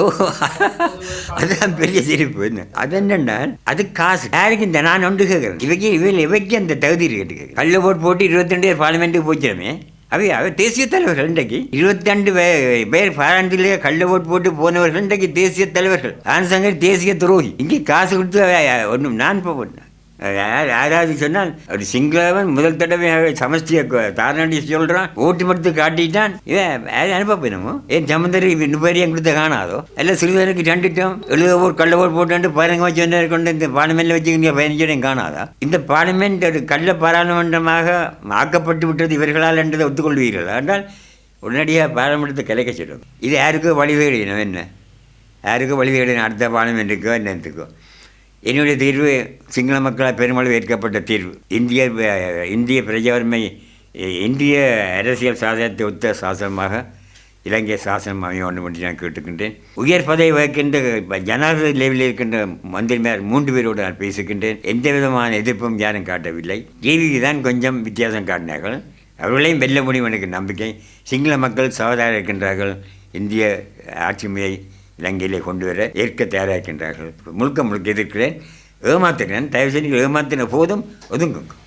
ஓ அதுதான் பெரிய சிரிப்பு என்ன? அது என்னன்னா அது காசு. யாருக்கு இந்த நான் ஒன்று கேட்குறேன்? இவைக்கு இவையில் இவைக்கு அந்த தகுதி இருக்கு கல்லு போட்டு போட்டு இருபத்தி ரெண்டு பேர் பார்லிமெண்ட்டுக்கு போச்சிடமே அவை அவர் தேசிய தலைவர்கள் இன்றைக்கு. இருபத்தி ரெண்டு பேர் பாராண்டிலே கள்ள ஓட்டு போட்டு போனவர்கள் இன்றைக்கு தேசிய தலைவர்கள். ஆன்சங்கர் தேசிய துரோகி. இங்கே காசு கொடுத்து ஒன்றும் நான் போட்டேன் யாராவது சொன்னால் ஒரு சிங்களவன் முதல் தடவை சமஸ்திய தாரணி சொல்கிறான் ஓட்டு மட்டும் காட்டிட்டான். இவன் யாரும் அனுப்ப போயிடுமோ ஏன் சமந்தர் இன்னும் பேர் என் கொடுத்த காணாதோ? எல்லாம் சிறுவருக்கு ரெண்டுட்டும் எழுத ஓர் கள்ள ஓட்டு போட்டு பாருங்க வச்சு வந்தார் கொண்டு இந்த பார்லிமெண்ட்ல வச்சுக்கிங்க பதினஞ்சு காணாதா? இந்த பார்லிமெண்ட் ஒரு கள்ள பாராளுமன்றமாக ஆக்கப்பட்டு விட்டது இவர்களால் என்றதை ஒத்துக்கொள்வீர்கள்? என்றால் உடனடியாக பாராளுமன்றத்தை கலைக்க சொல்லும். இது யாருக்கோ வழிவேடினோம் என்ன? யாருக்கும் வழிவேடின அடுத்த பார்லிமெண்ட்டுக்கோ என்னத்துக்கோ என்னுடைய தீர்வு சிங்கள மக்களால் பெருமளவு ஏற்கப்பட்ட தீர்வு. இந்திய இந்திய பிரஜாவுரிமை இந்திய அரசியல் சாசனத்தை ஒத்த சாசனமாக இலங்கை சாசனம் அமைய வேண்டும் என்று நான் கேட்டுக்கின்றேன். உயர் பதவி வகிக்கின்ற ஜனாதிபதி லெவலில் இருக்கின்ற மந்திரிமார் மூன்று பேரோடு நான் பேசுகின்றேன். எந்த விதமான எதிர்ப்பும் யாரும் காட்டவில்லை. டிவிக்கு தான் கொஞ்சம் வித்தியாசம் காட்டினார்கள். அவர்களையும் வெல்ல முடியும் எனக்கு நம்பிக்கை. சிங்கள மக்கள் சகோதரர் இருக்கின்றார்கள். இந்திய ஆட்சி முறை இலங்கையிலே கொண்டு வர ஏற்க தயாராகின்றார்கள் முழுக்க முழுக்க எதிர்க்கிறேன். ஏமாத்துகிறேன். தயவு செஞ்சு ஏமாத்தின போதும் ஒதுங்குங்க.